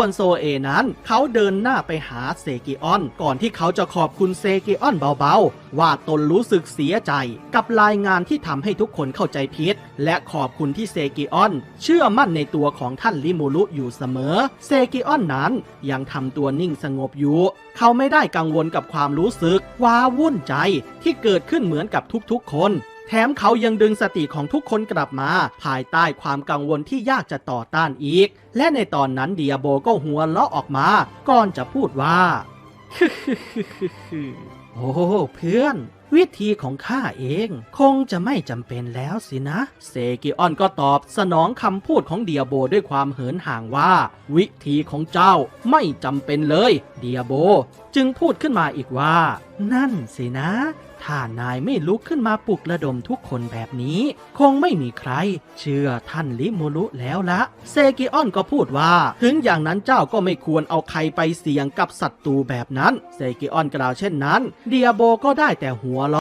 ส่วนโซเอนั้น เขาเดินหน้าไปหาเซกิออน ก่อนที่เขาจะขอบคุณเซกิออนเบาๆ ว่าตนรู้สึกเสียใจ กับรายงานที่ทำให้ทุกคนเข้าใจผิด และขอบคุณที่เซกิออน เชื่อมั่นในตัวของท่านลิมูรุอยู่เสมอ เซกิออนนั้นยังทำตัวนิ่งสงบอยู่ เขาไม่ได้กังวลกับความรู้สึกว้าวุ่นใจที่เกิดขึ้นเหมือนกับทุกๆคน แถมเขายังดึงสติของทุกคนกลับมา ภายใต้ความกังวลที่ยากจะต่อต้านอีก และในตอนนั้นเดียโบก็หัวเราะออกมา ก่อนจะพูดว่า โอ้เพื่อน วิธีของข้าเองคงจะไม่จำเป็นแล้วสินะ เซกิออนก็ตอบสนองคำพูดของเดียโบด้วยความเหินห่างว่า วิธีของเจ้าไม่จำเป็นเลย เดียโบ จึงพูดขึ้นมาอีกว่า นั่นสินะ ถ้านายไม่ลุกขึ้นมาปลุกระดมทุกคนแบบนี้ คงไม่มีใคร เชื่อท่านลิมูรุแล้วละ เซกิออนก็พูดว่า ถึงอย่างนั้นเจ้าก็ไม่ควรเอาใครไปเสี่ยงกับศัตรูแบบนั้น เซกิออนกล่าวเช่นนั้น เดียโบก็ได้แต่หัว